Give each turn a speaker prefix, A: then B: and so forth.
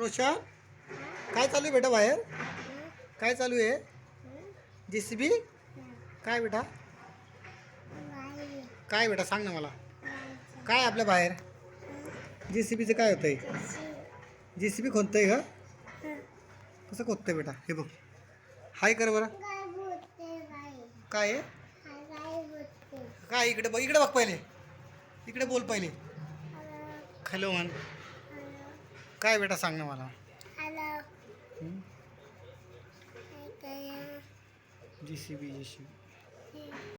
A: रोशन काय चालू आहे बेटा बाहेर? काय चालू आहे? जे सी बी काय बेटा? काय बेटा सांग ना मला. काय आहे आपल्या बाहेर? जे सी बीचं काय होतं आहे जे सी बी खोदतंय का? कसं खोदतंय बेटा? हे बघ. हाय कर बरं. काय आहे? काय इकडे बघ इकडे बघ पहिले. इकडे बोल पहिले. हॅलो म्हण. काय बेटा सांग ना मला. जी सी बी जी सी बी